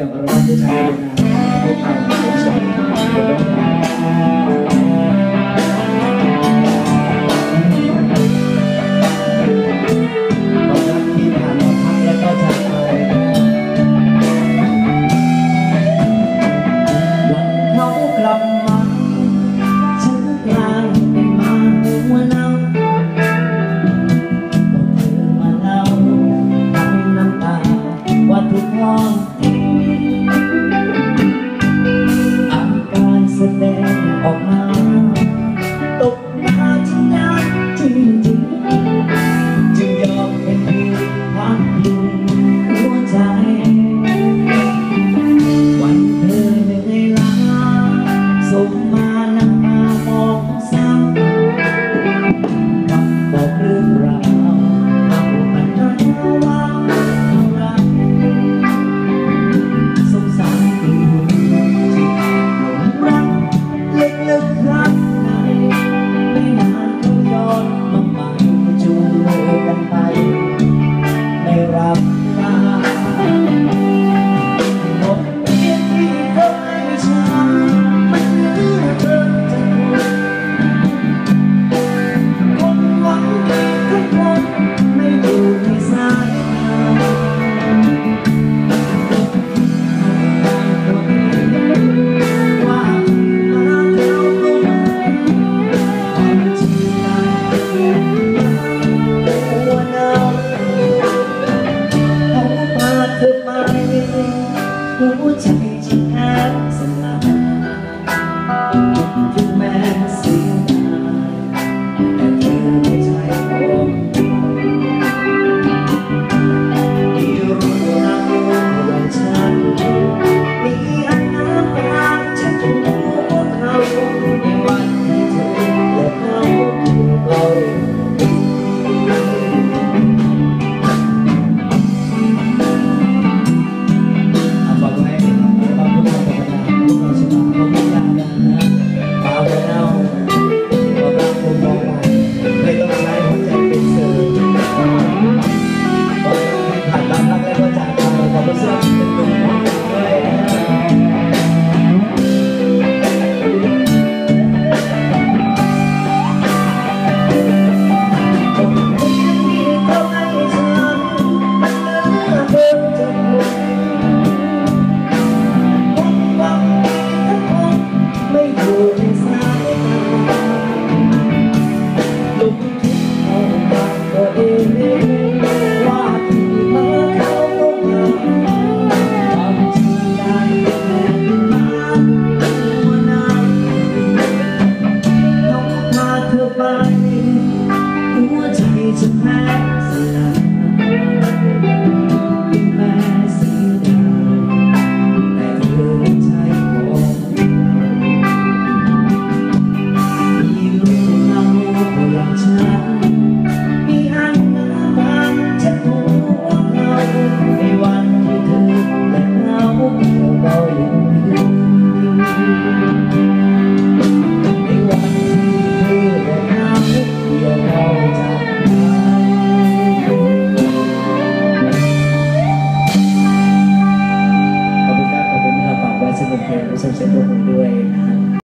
ดอกรักผู้ชา ไสุขคิดเรัตรตัเองว่าที่เมื่องมาควาจได้แบบรู้องาเธอไปหัวใจจะแพ้ anyone